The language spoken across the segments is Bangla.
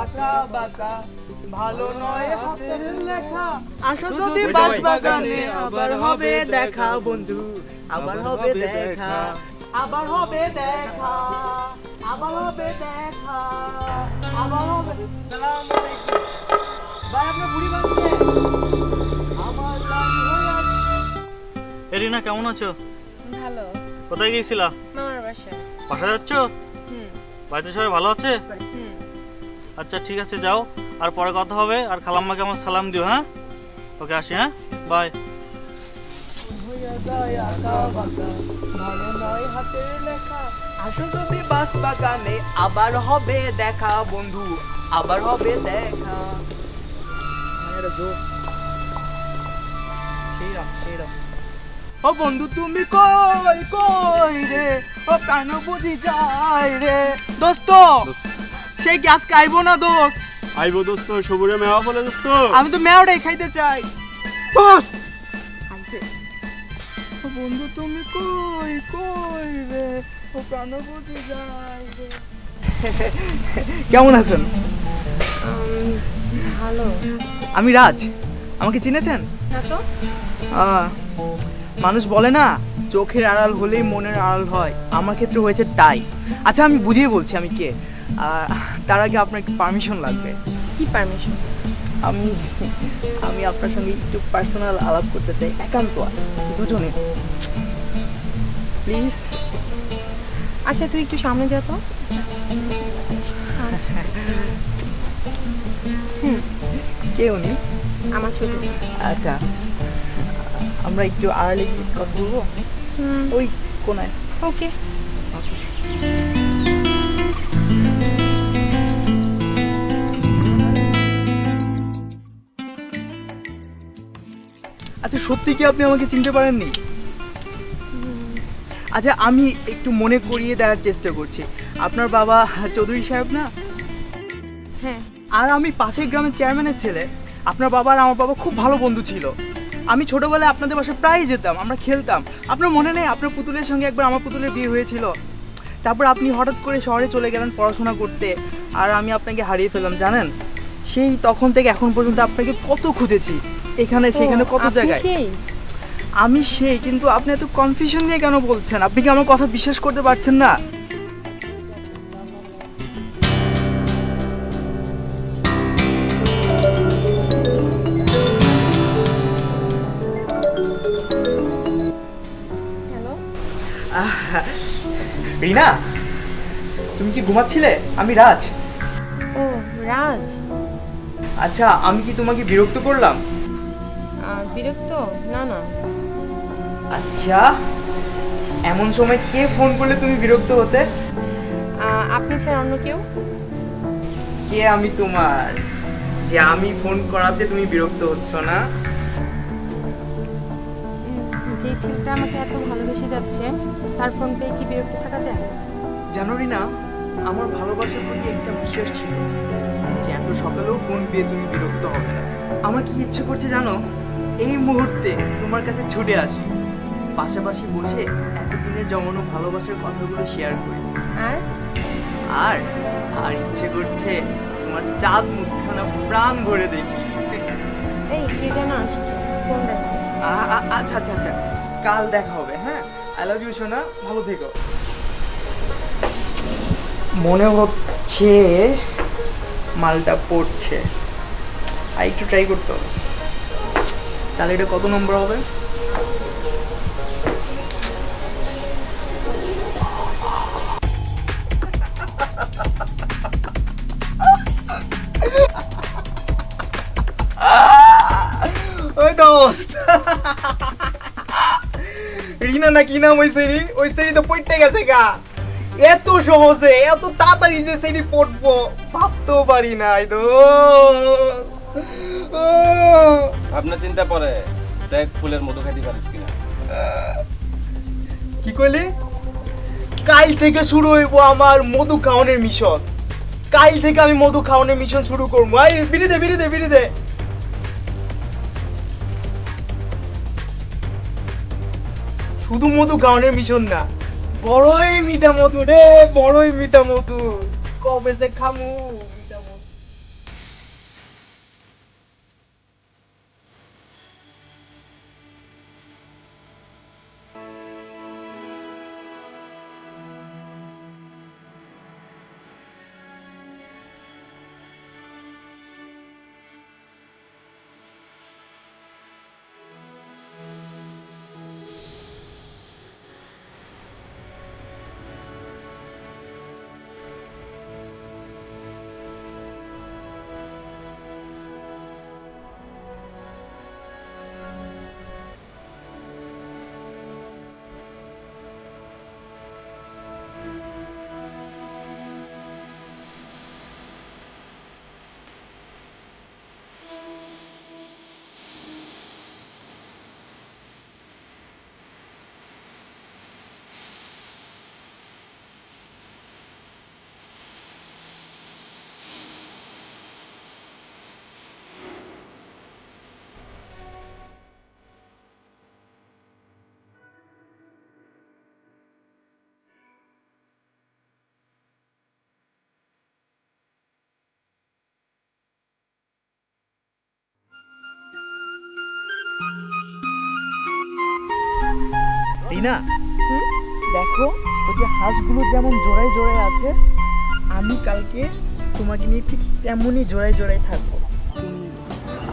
আঁকা বাঁকা। ভালো নয় হাতের লেখা। আসো যদি বাস বাগানে আবার হবে দেখা বন্ধু আবার হবে দেখা। আবার হবে দেখা। আবার হবে দেখা। আবার হবে সালাম আলাইকুম। ভাই আপনার বুড়ি বাঁচছে? আমার লাল হয়ে এরিনা কেমন আছো? ভালো। কোথায় গিয়েছিলা? মামার বাসায়। বাসা যাচ্ছ? বাড়িতে সবাই ভালো আছে? আচ্ছা ঠিক আছে যাও। আর পরে কথা হবে আর খালাম্মাকে আমার সালাম দিও হ্যাঁ? ওকে আসি হ্যাঁ? বাই। আবার হবে দেখা বন্ধু আবার হবে দেখা। ও বন্ধু তুমি কই কই রে? ও প্রাণ বুঝি যাই রে। দোস্ত সে কি আজকে আইবো না দোস্ত। আইবো দোস্ত সবুরে মেওয়া বলে দোস্ত। আমি তো মেওটাই খাইতে চাই। দোস্ত! ও বন্ধু তুমি কই কই রে? ও প্রাণ বুঝি যায় রে। কেমন আছেন? ভালো। আমি রাজ। আমাকে চিনেছেন? না তো। আহ, মানুষ বলে না চোখের আড়াল হলেই মনের আড়াল হয়। আমার ক্ষেত্রে হয়েছে তাই। আচ্ছা আমি বুঝিয়ে বলছি আমি কে। তার আগে আপনার একটু পারমিশন লাগবে। কি পারমিশন আমি আমি আপনার সঙ্গে একটু পার্সোনাল আলাপ করতে চাই। একান্ত দুজনে। প্লিজ আচ্ছা তুই একটু সামনে যা তো। আচ্ছা। কে উনি? আমার ছোট আচ্ছা। আমরা একটু গিয়ে কথা বলব? ওই কোনায়। ওকে। আচ্ছা সত্যি কি আপনি আমাকে চিনতে পারেননি? আচ্ছা আমি একটু মনে করিয়ে দেওয়ার চেষ্টা করছি। আপনার বাবা চৌধুরী সাহেব না? হ্যাঁ। আর আমি পাশের গ্রামের চেয়ারম্যানের ছেলে। আপনার বাবা আর আমার বাবা খুব ভালো বন্ধু ছিল। আমি ছোটবেলায় আপনাদের বাসায় প্রায় যেতাম আমরা খেলতাম। আপনার মনে নেই? আপনার পুতুলের সঙ্গে একবার আমার পুতুলের বিয়ে হয়েছিল। তারপর আপনি হঠাৎ করে শহরে চলে গেলেন পড়াশোনা করতে আর আমি আপনাকে হারিয়ে ফেললাম জানেন? সেই তখন থেকে এখন পর্যন্ত আপনাকে কত খুঁজেছি। এখানে সেখানে কত জায়গায়। আমি সেই কিন্তু আপনি এত কনফিউশন নিয়ে কেন বলছেন? আপনি কি আমার কথা বিশ্বাস করতে পারছেন না? রিনা তুমি কি ঘুমাচ্ছিলে? আমি রাজ। ও রাজ। আচ্ছা আমি কি তোমাকে বিরক্ত করলাম? বিরক্ত? না না। আচ্ছা এমন সময় কে ফোন করলে তুমি বিরক্ত হতে? আপনি ছাড়া অন্য কেউ? কে আমি তোমার? যে আমি ফোন করাতে তুমি বিরক্ত হচ্ছ না? যে ছেলেটা আমাকে এত ভালোবেসে যাচ্ছে তার ফোন পেয়ে কি বিরক্ত থাকা যায়? জানো রিনা আমার ভালোবাসার প্রতি একটা বিশ্বাস ছিল যে এত সকালেও ফোন পেয়ে তুমি বিরক্ত হবে না। আমার কি ইচ্ছে করছে জানো? এই মুহূর্তে তোমার কাছে ছুটে আসি। পাশাপাশি বসে এতদিনের জমানো ভালোবাসার কথাগুলো শেয়ার করি। আর? আর আর ইচ্ছে করছে তোমার চাঁদ মুখখানা প্রাণ ভরে দেখি। এই কে যেন আসছে? আচ্ছা আচ্ছা আচ্ছা। কাল দেখা হবে হ্যাঁ? আই লাভ ইউ সোনা। ভালো থেকো। মনে হচ্ছে মালটা পড়ছে। আর একটু ট্রাই করতে হবে। তাহলে এটা কত নম্বর হবে? না কি নাম ওই শ্রেণি? ওই শ্রেণি তো পড়তে গেছে গা। এত সহজে এত তাড়াতাড়ি যে শ্রেণি পড়ব ভাবতেও পারি নাই তো। আপনার চিন্তা পরে দেখ ফুলের মধু খাইতে পারিস কিনা। কি কইলি? কাল থেকে শুরু হইব আমার মধু খাওয়ানোর মিশন। কাল থেকে আমি মধু খাওয়ানোর মিশন শুরু করব। আই বিড়ি দে বিড়ি দে বিড়ি দে। শুধু মধু গাউনের মিশন না। বড়ই মিঠা মধু রে, বড়ই মিঠা মধু কবে যে খামু? রিনা হুম? দেখো ওই যে হাঁসগুলো যেমন জোড়ায় জোড়ায় আছে আমি কালকে তোমাকে নিয়ে ঠিক তেমনই জোড়ায় জোড়ায় থাকব।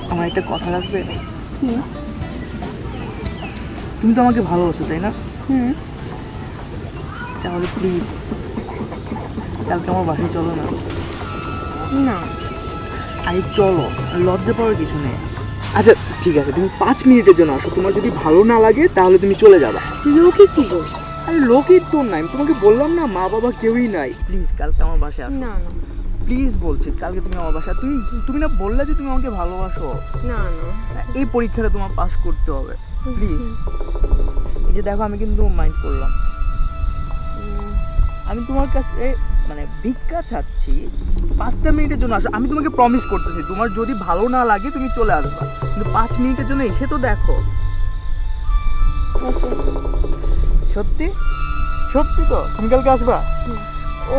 আমার একটা কথা কি তুমি তো আমাকে ভালোবাসো তাই না? হুম। তাহলে প্লিজ কালকে আমার বাসায় চলো না। না। আরে চলো লজ্জা পাওয়ার কিছু নেই। আচ্ছা ঠিক আছে তুমি পাঁচ মিনিটের জন্য আসো। তোমার যদি ভালো না লাগে তাহলে তুমি চলে যাবা। লোকে কি বল আরে লোকের তো নাই আমি তোমাকে বললাম না মা বাবা কেউই নাই। প্লিজ কালকে আমার বাসায় আসো। না না। প্লিজ বলছি কালকে তুমি আমার বাসায় তুমি তুমি না বললে যে তুমি আমাকে ভালোবাসো। না না। এই পরীক্ষাটা তোমার পাস করতে হবে। প্লিজ এই যে দেখো আমি কিন্তু মাইন্ড করলাম। আমি তোমার কাছে মানে ভিক্ষা চাচ্ছি পাঁচটা মিনিটের জন্য আসো। আমি তোমাকে প্রমিস করতেছি তোমার যদি ভালো না লাগে তুমি চলে আসবা। কিন্তু পাঁচ মিনিটের জন্য এসে তো দেখো। সত্যি? সত্যি তো? তুমি কালকে আসবা? ও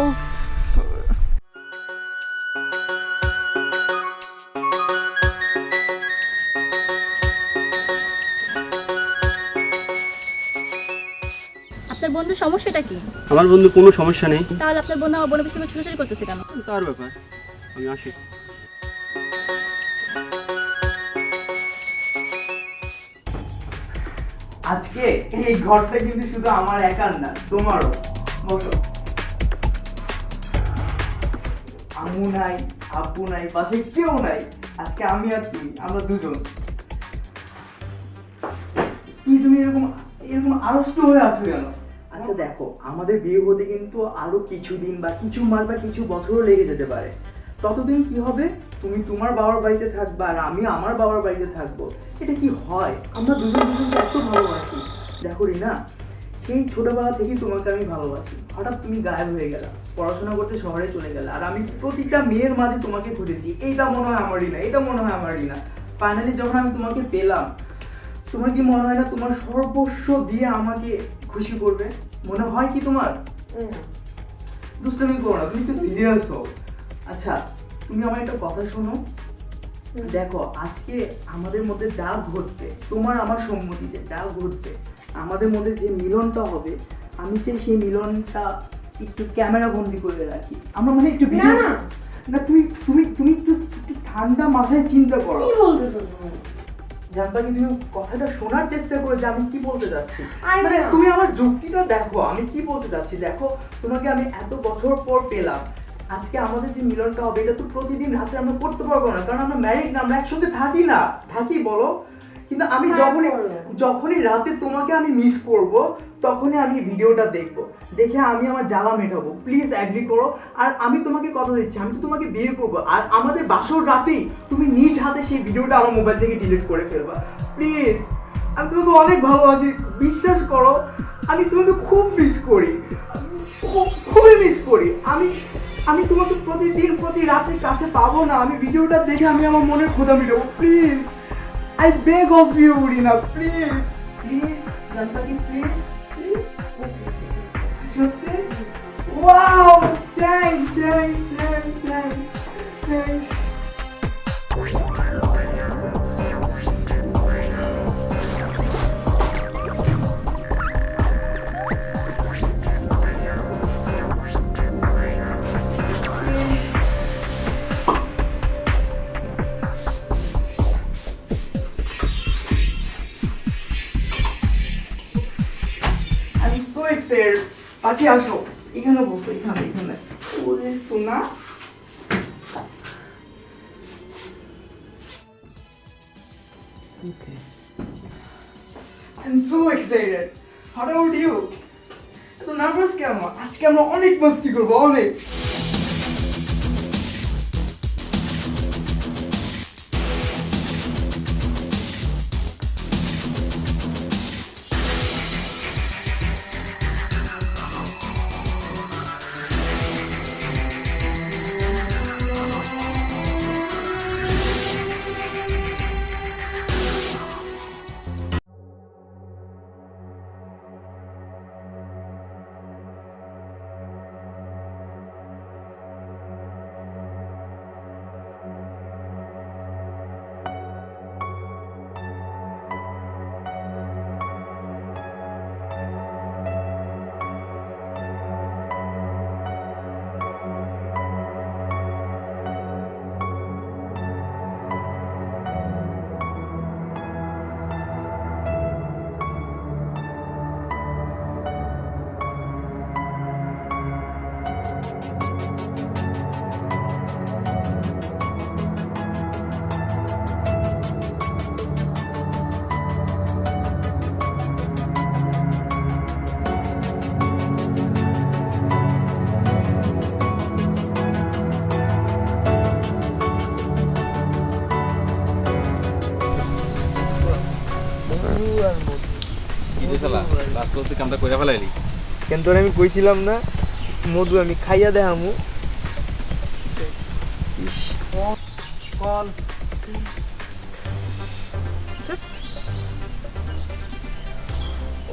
আপনার বন্ধুর সমস্যাটা কি? আমার বন্ধু কোনো সমস্যা নেই। তাহলে আপনার বন্ধু আমার বোনের পিছনে ছুটাছুটি করতেছে কেন? তার ব্যাপার আমি আসি। আজকে এই ঘরটা কিন্তু শুধু আমার একার না তোমারও। বসো। আম্মু নাই আব্বু নাই পাশে কেউ নাই। আজকে আমি আর তুমি আমরা দুজন। কি তুমি এরকম এরকম আড়ষ্ট হয়ে আছো কেন? আচ্ছা দেখো, আমাদের বিয়ে হতে কিন্তু আরও কিছুদিন বা কিছু মাস বা কিছু বছরও লেগে যেতে পারে। ততদিন কি হবে? তুমি তোমার বাবার বাড়িতে থাকবা আর আমি আমার বাবার বাড়িতে থাকব। এটা কি হয়? আমরা দুজন দুজনকে এত ভালোবাসি। দেখো, রিনা, সেই ছোটবেলা থেকেই তোমাকে আমি ভালোবাসি। হঠাৎ তুমি গায়েব হয়ে গেলা, পড়াশোনা করতে শহরে চলে গেলে আর আমি প্রতিটা মেয়ের মাঝে তোমাকে খুঁজেছি। এইটা মনে হয় আমার রিনা এটা মনে হয় আমার রিনা। ফাইনালি যখন আমি তোমাকে পেলাম তোমার কি মনে হয় না তোমার সর্বস্ব দিয়ে আমাকে খুশি করবে? মনে হয় কি তোমার? দুষ্টামি করো না তুমি তো সিরিয়াস হও। আচ্ছা তুমি আমার একটা কথা শোনো। দেখো আজকে আমাদের মধ্যে যা ঘটবে তোমার আমার সম্মতিতে যা ঘটবে আমাদের মধ্যে যে মিলনটা হবে আমি চাই সেই মিলনটা একটু ক্যামেরা বন্দি করে রাখি। আমরা মানে একটু না। তুমি তুমি তুমি একটু একটু ঠান্ডা মাথায় চিন্তা করো। বলতেছো তুমি? জানবা তুমি কথাটা শোনার চেষ্টা করো যে আমি কি বলতে যাচ্ছি। মানে তুমি আমার যুক্তিটা দেখো আমি কি বলতে যাচ্ছি। দেখো তোমাকে আমি এত বছর পর পেলাম। আজকে আমাদের যে মিলনটা হবে এটা তো প্রতিদিন রাতে আমরা করতে পারব না কারণ আমরা ম্যারিড না আমরা একসঙ্গে থাকি না। থাকি বলো। কিন্তু আমি যখনই যখনই রাতে তোমাকে আমি মিস করব তখনই আমি ভিডিওটা দেখব। দেখে আমি আমার জ্বালা মেটাবো। প্লিজ অ্যাগ্রি করো। আর আমি তোমাকে কথা দিচ্ছি আমি তো তোমাকে বিয়ে করব। আর আমাদের বাসর রাতেই তুমি নিজ হাতে সেই ভিডিওটা আমার মোবাইল থেকে ডিলিট করে ফেলবা। প্লিজ আমি তোমাকে অনেক ভালোবাসি। বিশ্বাস করো আমি তোমাকে খুব মিস করি। খুব- খুবই মিস করি। আমি আমি তোমাকে প্রতিদিন প্রতি রাতে কাছে পাবো না। আমি ভিডিওটা দেখে আমি আমার মনে ক্ষুধা মেটাবো। Please I beg of you, Rina, please. Please, Ganpati, please. Please. Okay. Wow! Thanks, thanks, thanks, thanks, thanks. Excited পাখি আসো এখানে বসো এখানে এখানে ওরে সোনা I'm so excited. How about you? এত নার্ভাস কেন আজকে আমরা অনেক মস্তি করব অনেক তো তুই কামটা করে ফেলাইলি। কিন্তু আমি কইছিলাম না মধু আমি খাইয়া দেখামু।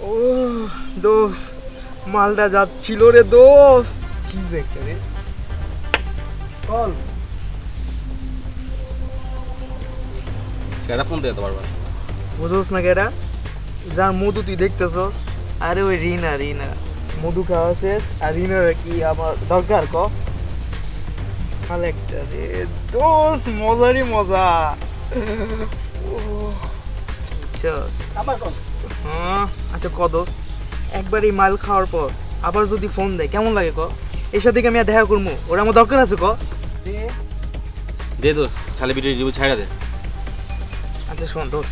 ও দোস মালটা যাচ্ছিল রে দোস চিজ একটা রে কল। কেডা ফোন দিয়ে তো পারবা? বুঝোস না কেটা যার মধু তুই দেখতেছস। আরে ওই রিনা রিনা। মধু খাওয়া শেষ আর রিনার কি আমার দরকার ক? একটা রে দোস মজারই মজা। হ্যাঁ আচ্ছা ক দোস একবার এই মাল খাওয়ার পর আবার যদি ফোন দেয় কেমন লাগে ক? এর সাথে কি আমি আর দেখা করব ওরা আমার দরকার আছে ক? দে। দোস্ত খালি ভিডিও রিভিউ ছাড়া দে। আচ্ছা শোন তোর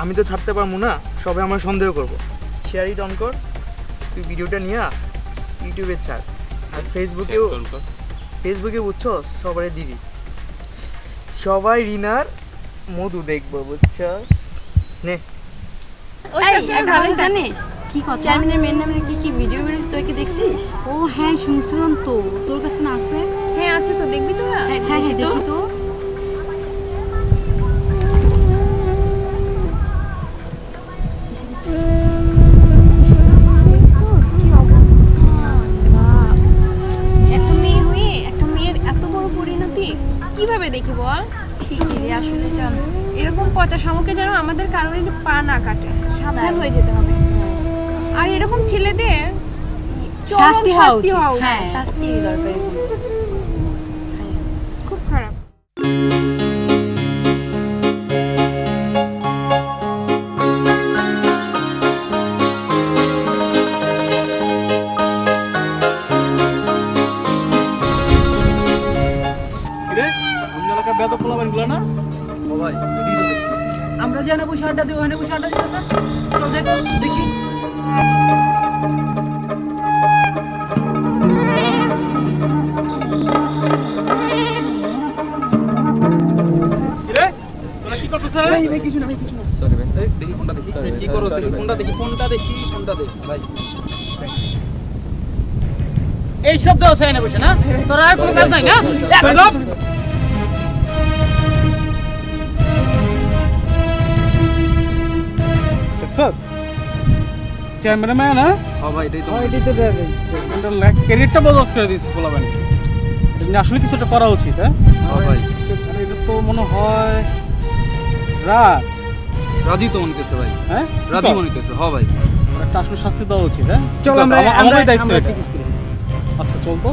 আমি তো ছাড়তে পারব না সবাই আমার সন্দেহ করব। শেয়ার ইট অন কর। তুই ভিডিওটা নিয়ে ইউটিউবে ছাড়। আর ফেসবুকেও ফেসবুকে বুঝছ? সবাই দিবি। সবাই রিনার মধু দেখব বুঝছস নে। ভালো জানিস? কি কথা? চেয়ারম্যানের মেয়ের নামে কি কি ভিডিও বেরিয়েছে তুই কি দেখছিস? ও হ্যাঁ শুনছিলাম তো। তোর কাছে না আছে? হ্যাঁ আছে তো দেখবি তো? হ্যাঁ হ্যাঁ দেখি তো। কীভাবে দেখি বল ঠিক রে আসলে জানো এরকম পচা শামুকে যেন আমাদের কারোর পা না কাটে সাবধান হয়ে যেতে হবে আর এরকম ছেলেদের শাস্তি হওয়া উচিত। হওয়া উচিত। হ্যাঁ। শাস্তি দরকার আমরা যেখানে বসে আড্ডা দিই ওখানে বসে আড্ডা চল দেখি রে তোরা কি করতেছ রে ভাই ভাই কিছু না কিছু না। সরি ভাই এই, দেখি ফোনটা দেখি কি করো দেখি ফোনটা দেখি ফোনটা দেখি ফোনটা দেখি ভাই। এই শব্দ আছে এনে বসে না? তোর আর কোনো কাজ নাই না? একদম চেয়ারম্যানের মেয়ে না হ্যাঁ ভাই এটাই তো এটাই তো দেবে ক্যারিয়ারটা বদল করে দিয়েছি পোলাবেন আসলে কিছু একটা করা উচিত হ্যাঁ? হ্যাঁ ভাই। এটা তো মনে হয় রাত রাজি তো মনে করছে ভাই। হ্যাঁ? রাজি মনে করছে হ্যাঁ ভাই। একটা আসলে শাস্তি দেওয়া উচিত হ্যাঁ? চল আমরা আমরাই দায়িত্ব। আচ্ছা চল তো